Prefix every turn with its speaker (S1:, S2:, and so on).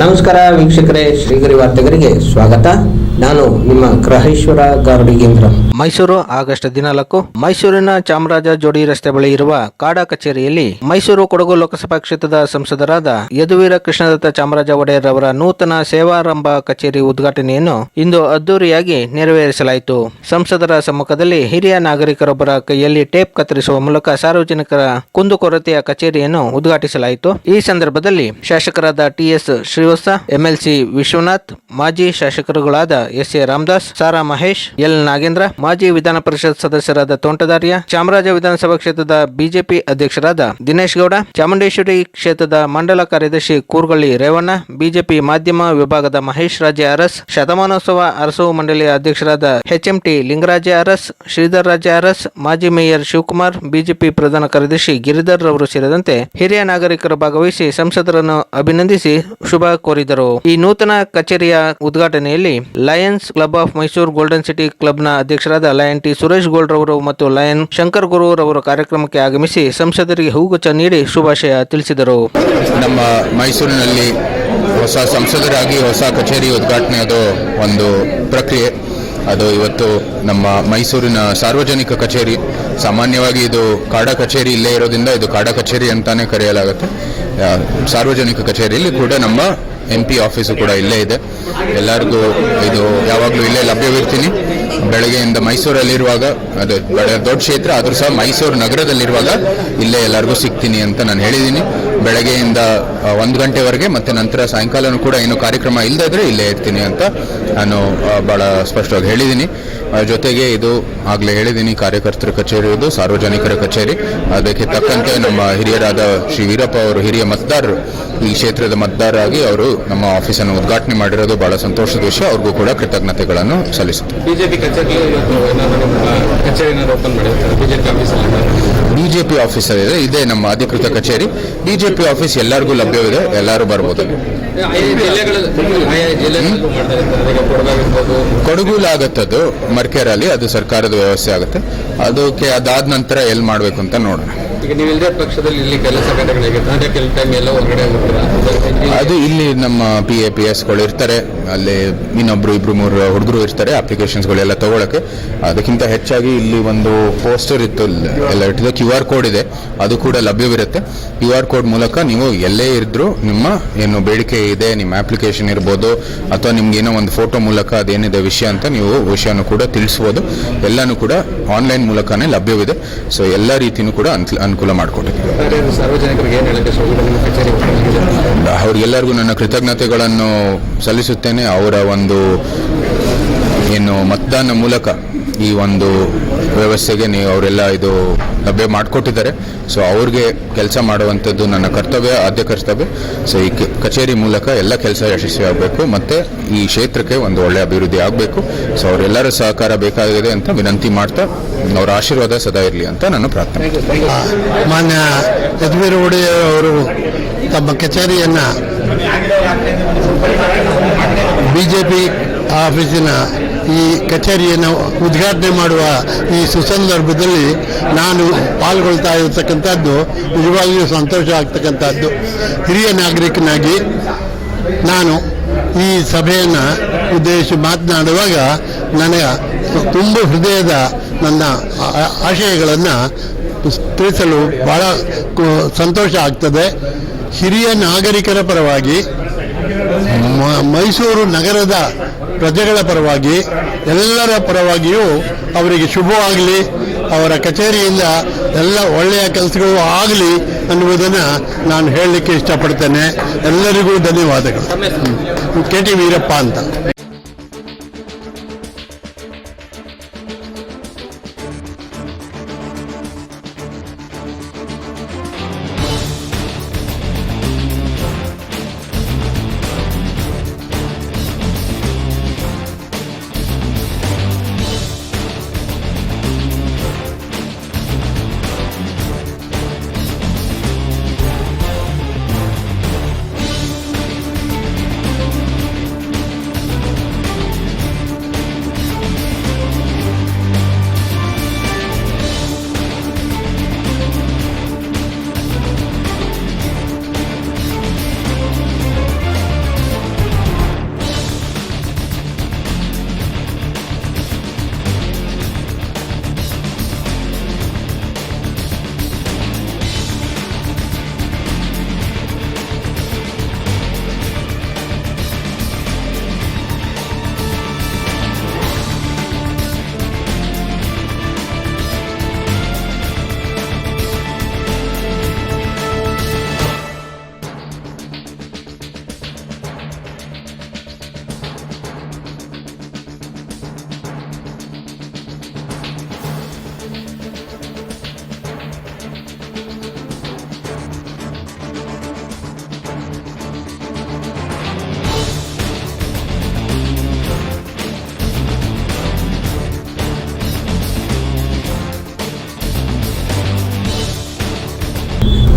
S1: ನಮಸ್ಕಾರ ವೀಕ್ಷಕರೇ, ಶ್ರೀಗರಿ ವಾರ್ತೆಗರಿಗೆ ಸ್ವಾಗತ. ನಾನು ನಿಮ್ಮ ಗ್ರಹೇಶ್ವರ ಗಾರ್ಡಿಗೇಂದ್ರ
S2: ಮೈಸೂರು ಆಗಸ್ಟ್ ಹದಿನಾಲ್ಕು. ಮೈಸೂರಿನ ಚಾಮರಾಜ ಜೋಡಿ ರಸ್ತೆ ಬಳಿ ಇರುವ ಕಾಡಾ ಕಚೇರಿಯಲ್ಲಿ ಮೈಸೂರು ಕೊಡಗು ಲೋಕಸಭಾ ಕ್ಷೇತ್ರದ ಸಂಸದರಾದ ಯದುವೀರ ಕೃಷ್ಣದತ್ತ ಚಾಮರಾಜ ಒಡೆಯರ್ ಅವರ ನೂತನ ಸೇವಾರಂಭ ಕಚೇರಿ ಉದ್ಘಾಟನೆಯನ್ನು ಇಂದು ಅದ್ದೂರಿಯಾಗಿ ನೆರವೇರಿಸಲಾಯಿತು. ಸಂಸದರ ಸಮ್ಮುಖದಲ್ಲಿ ಹಿರಿಯ ನಾಗರಿಕರೊಬ್ಬರ ಕೈಯಲ್ಲಿ ಟೇಪ್ ಕತ್ತರಿಸುವ ಮೂಲಕ ಸಾರ್ವಜನಿಕರ ಕುಂದುಕೊರತೆಯ ಕಚೇರಿಯನ್ನು ಉದ್ಘಾಟಿಸಲಾಯಿತು. ಈ ಸಂದರ್ಭದಲ್ಲಿ ಶಾಸಕರಾದ ಟಿಎಸ್ ಶ್ರೀವತ್ಸ ಎಂಎಲ್ಸಿ ವಿಶ್ವನಾಥ್, ಮಾಜಿ ಶಾಸಕರುಗಳಾದ S A Ramdas, Sara Mahesh, L Nagendra, ಮಾಜಿ ವಿಧಾನ ಪರಿಷತ್ ಸದಸ್ಯರಾದ ತೋಂಟದಾರ್ಯ, ಚಾಮರಾಜ ವಿಧಾನಸಭಾ ಕ್ಷೇತ್ರದ ಬಿಜೆಪಿ ಅಧ್ಯಕ್ಷರಾದ ದಿನೇಶ್ ಗೌಡ, ಚಾಮುಂಡೇಶ್ವರಿ ಕ್ಷೇತ್ರದ ಮಂಡಲ ಕಾರ್ಯದರ್ಶಿ ಕೂರ್ಗಳ್ಳಿ ರೇವಣ್ಣ, ಬಿಜೆಪಿ ಮಾಧ್ಯಮ ವಿಭಾಗದ ಮಹೇಶ್ ರಾಜ್ಯ ಅರಸ್, ಶತಮಾನೋತ್ಸವ ಅರಸು ಮಂಡಳಿಯ ಅಧ್ಯಕ್ಷರಾದ ಎಚ್ಎಂಟಿ ಲಿಂಗರಾಜ ಅರಸ್, ಶ್ರೀಧರ್ ರಾಜ ಅರಸ್, ಮಾಜಿ ಮೇಯರ್ ಶಿವಕುಮಾರ್, ಬಿಜೆಪಿ ಪ್ರಧಾನ ಕಾರ್ಯದರ್ಶಿ ಗಿರಿಧರ್ ರವರು ಸೇರಿದಂತೆ ಹಿರಿಯ ನಾಗರಿಕರು ಭಾಗವಹಿಸಿ ಸಂಸದರನ್ನು ಅಭಿನಂದಿಸಿ ಶುಭ ಕೋರಿದರು. ಈ ನೂತನ ಕಚೇರಿಯ ಉದ್ಘಾಟನೆಯಲ್ಲಿ Lions Club of Mysuru Golden City ಕ್ಲಬ್ನ ಅಧ್ಯಕ್ಷರಾದ ಲಯನ್ ಟಿ ಸುರೇಶ್ ಗೋಲ್ಡ್ ರವರು ಮತ್ತು ಲಯನ್ ಶಂಕರ್ ಗುರು ರವರು ಕಾರ್ಯಕ್ರಮಕ್ಕೆ ಆಗಮಿಸಿ ಸಂಸದರಿಗೆ ಹೂಗುಚ್ಛ ನೀಡಿ ಶುಭಾಶಯ ತಿಳಿಸಿದರು.
S3: ನಮ್ಮ ಮೈಸೂರಿನಲ್ಲಿ ಹೊಸ ಸಂಸದರಾಗಿ ಹೊಸ ಕಚೇರಿ ಉದ್ಘಾಟನೆ ಅದು ಒಂದು ಪ್ರಕ್ರಿಯೆ. ಅದು ಇವತ್ತು ನಮ್ಮ ಮೈಸೂರಿನ ಸಾರ್ವಜನಿಕ ಕಚೇರಿ. ಸಾಮಾನ್ಯವಾಗಿ ಇದು ಕಾಡ ಕಚೇರಿ ಇಲ್ಲೇ ಇರೋದ್ರಿಂದ ಇದು ಕಾಡ ಕಚೇರಿ ಅಂತಾನೆ ಕರೆಯಲಾಗುತ್ತೆ. ಸಾರ್ವಜನಿಕ ಕಚೇರಿಯಲ್ಲಿ ಕೂಡ ನಮ್ಮ ಎಂ ಪಿ ಆಫೀಸು ಕೂಡ ಇಲ್ಲೇ ಇದೆ. ಎಲ್ಲರಿಗೂ ಇದು ಯಾವಾಗಲೂ ಇಲ್ಲೇ ಲಭ್ಯವಿರ್ತೀನಿ. ಬೆಳಗ್ಗೆಯಿಂದ ಮೈಸೂರಲ್ಲಿರುವಾಗ, ಅದು ದೊಡ್ಡ ಕ್ಷೇತ್ರ, ಆದರೂ ಸಹ ಮೈಸೂರು ನಗರದಲ್ಲಿರುವಾಗ ಇಲ್ಲೇ ಎಲ್ಲರಿಗೂ ಸಿಗ್ತೀನಿ ಅಂತ ನಾನು ಹೇಳಿದ್ದೀನಿ. ಬೆಳಗ್ಗೆಯಿಂದ ಒಂದು ಗಂಟೆವರೆಗೆ ಮತ್ತೆ ನಂತರ ಸಾಯಂಕಾಲನೂ ಕೂಡ ಏನು ಕಾರ್ಯಕ್ರಮ ಇಲ್ಲದಿದ್ರೆ ಇಲ್ಲೇ ಇರ್ತೀನಿ ಅಂತ ನಾನು ಭಾಳ ಸ್ಪಷ್ಟವಾಗಿ ಹೇಳಿದ್ದೀನಿ. ಜೊತೆಗೆ ಇದು ಆಗಲೇ ಹೇಳಿದ್ದೀನಿ, ಕಾರ್ಯಕರ್ತರ ಕಚೇರಿ ಇದು, ಸಾರ್ವಜನಿಕರ ಕಚೇರಿ. ಅದಕ್ಕೆ ತಕ್ಕಂತೆ ನಮ್ಮ ಹಿರಿಯರಾದ ಶ್ರೀ ವೀರಪ್ಪ ಅವರು, ಹಿರಿಯ ಮತದಾರರು, ಈ ಕ್ಷೇತ್ರದ ಮತದಾರರಾಗಿ ಅವರು ನಮ್ಮ ಆಫೀಸನ್ನು ಉದ್ಘಾಟನೆ ಮಾಡಿರೋದು ಬಹಳ ಸಂತೋಷದ ವಿಷಯ. ಅವ್ರಿಗೂ ಕೂಡ ಕೃತಜ್ಞತೆಗಳನ್ನು ಸಲ್ಲಿಸುತ್ತೆ
S4: ಬಿಜೆಪಿ ಕಚೇರಿ ಓಪನ್ ಮಾಡಿರ್ತಾರೆ, ಬಿಜೆಪಿ ಆಫೀಸಲ್ಲಿ
S3: ಬಿಜೆಪಿ ಆಫೀಸರ್ ಇದೆ, ಇದೇ ನಮ್ಮ ಅಧಿಕೃತ ಕಚೇರಿ. ಬಿಜೆಪಿ ಆಫೀಸ್ ಎಲ್ಲರಿಗೂ ಲಭ್ಯವಿದೆ, ಎಲ್ಲರೂ ಬರ್ಬೋದು. ಕೊಡಗುಲಾಗತ್ತದು ಮರ್ಕೆರಲ್ಲಿ ಅದು ಸರ್ಕಾರದ ವ್ಯವಸ್ಥೆ ಆಗುತ್ತೆ. ಅದಕ್ಕೆ ಅದಾದ ನಂತರ ಎಲ್ಲಿ ಮಾಡಬೇಕು ಅಂತ ನೋಡೋಣ.
S4: ಈಗ ನೀವು ಇಲ್ಲದೆ ಪಕ್ಷದಲ್ಲಿ ಇಲ್ಲಿ ಕೆಲಸ ಕೆಲ ಟೈಮ್ ಎಲ್ಲ ಹೊರಗಡೆ
S3: ಅದು ಇಲ್ಲಿ ನಮ್ಮ ಪಿ ಎ ಪಿ ಎಸ್ಗಳು ಇರ್ತಾರೆ. ಅಲ್ಲಿ ಇನ್ನೊಬ್ರು ಇಬ್ರು ಮೂರು ಹುಡುಗರು ಇರ್ತಾರೆ ಅಪ್ಲಿಕೇಶನ್ಸ್ಗಳೆಲ್ಲ ತಗೊಳಕ್ಕೆ. ಅದಕ್ಕಿಂತ ಹೆಚ್ಚಾಗಿ ಇಲ್ಲಿ ಒಂದು ಪೋಸ್ಟರ್ ಇತ್ತು, ಎಲ್ಲ ಇಟ್ಟಿದ್ದು ಕ್ಯೂ ಆರ್ ಕೋಡ್ ಇದೆ. ಅದು ಕೂಡ ಲಭ್ಯವಿರುತ್ತೆ. ಕ್ಯೂ ಆರ್ ಕೋಡ್ ಮೂಲಕ ನೀವು ಎಲ್ಲೇ ಇದ್ರೂ ನಿಮ್ಮ ಏನು ಬೇಡಿಕೆ ಇದೆ, ನಿಮ್ಮ ಅಪ್ಲಿಕೇಶನ್ ಇರ್ಬೋದು, ಅಥವಾ ನಿಮ್ಗೆ ಏನೋ ಒಂದು ಫೋಟೋ ಮೂಲಕ ಅದೇನಿದೆ ವಿಷಯ ಅಂತ ನೀವು ವಿಷಯನೂ ಕೂಡ ತಿಳಿಸ್ಬೋದು. ಎಲ್ಲಾನು ಕೂಡ ಆನ್ಲೈನ್ ಮೂಲಕನೇ ಲಭ್ಯವಿದೆ. ಸೊ ಎಲ್ಲ ರೀತಿಯೂ ಕೂಡ ಅನುಕೂಲ ಮಾಡಿಕೊಟ್ಟಿದ್ದೀವಿ. ಅವ್ರಿಗೆಲ್ಲರಿಗೂ ನನ್ನ ಕೃತಜ್ಞತೆಗಳನ್ನು ಸಲ್ಲಿಸುತ್ತೇನೆ. ಅವರ ಒಂದು ಏನು ಮತದಾನ ಮೂಲಕ ಈ ಒಂದು ವ್ಯವಸ್ಥೆಗೆ ನೀವು ಅವರೆಲ್ಲ ಇದು ಲಭ್ಯ ಮಾಡಿಕೊಟ್ಟಿದ್ದಾರೆ. ಸೊ ಅವ್ರಿಗೆ ಕೆಲಸ ಮಾಡುವಂಥದ್ದು ನನ್ನ ಕರ್ತವ್ಯ, ಆದ್ಯ ಕರ್ತವ್ಯ. ಸೊ ಈ ಕಚೇರಿ ಮೂಲಕ ಎಲ್ಲ ಕೆಲಸ ಯಶಸ್ವಿ ಆಗಬೇಕು ಮತ್ತು ಈ ಕ್ಷೇತ್ರಕ್ಕೆ ಒಂದು ಒಳ್ಳೆಯ ಅಭಿವೃದ್ಧಿ ಆಗಬೇಕು. ಸೊ ಅವರೆಲ್ಲರ ಸಹಕಾರ ಬೇಕಾಗಿದೆ ಅಂತ ವಿನಂತಿ ಮಾಡ್ತಾ ಅವರ ಆಶೀರ್ವಾದ ಸದಾ ಇರಲಿ ಅಂತ ನಾನು ಪ್ರಾರ್ಥನೆ
S5: ಮಾನ್ಯ ಯದುವೀರ ಒಡೆಯರ್ ಅವರು ತಮ್ಮ ಕಚೇರಿಯನ್ನು ಬಿಜೆಪಿ ಆಫೀಸಿನ ಈ ಕಚೇರಿಯನ್ನು ಉದ್ಘಾಟನೆ ಮಾಡುವ ಈ ಸುಸಂದರ್ಭದಲ್ಲಿ ನಾನು ಪಾಲ್ಗೊಳ್ತಾ ಇರತಕ್ಕಂಥದ್ದು ನಿಜವಾಗಿಯೂ ಸಂತೋಷ ಆಗ್ತಕ್ಕಂಥದ್ದು. ಹಿರಿಯ ನಾಗರಿಕನಾಗಿ ನಾನು ಈ ಸಭೆಯನ್ನು ಉದ್ದೇಶಿಸಿ ಮಾತನಾಡುವಾಗ ನನಗೆ ತುಂಬ ಹೃದಯದ ನನ್ನ ಆಶಯಗಳನ್ನು ತಿಳಿಸಲು ಬಹಳ ಸಂತೋಷ ಆಗ್ತದೆ. ಹಿರಿಯ ನಾಗರಿಕರ ಪರವಾಗಿ ಮೈಸೂರು ನಗರದ ಪ್ರಜೆಗಳ ಪರವಾಗಿ ಎಲ್ಲರ ಪರವಾಗಿಯೂ ಅವರಿಗೆ ಶುಭವಾಗಲಿ ಅವರ ಕಚೇರಿಯಿಂದ ಎಲ್ಲ ಒಳ್ಳೆಯ ಕೆಲಸಗಳು ಆಗಲಿ ಅನ್ನುವುದನ್ನು ನಾನು ಹೇಳಲಿಕ್ಕೆ ಇಷ್ಟಪಡ್ತೇನೆ. ಎಲ್ಲರಿಗೂ ಧನ್ಯವಾದಗಳು. ಕೆ ಟಿ ವೀರಪ್ಪ ಅಂತ.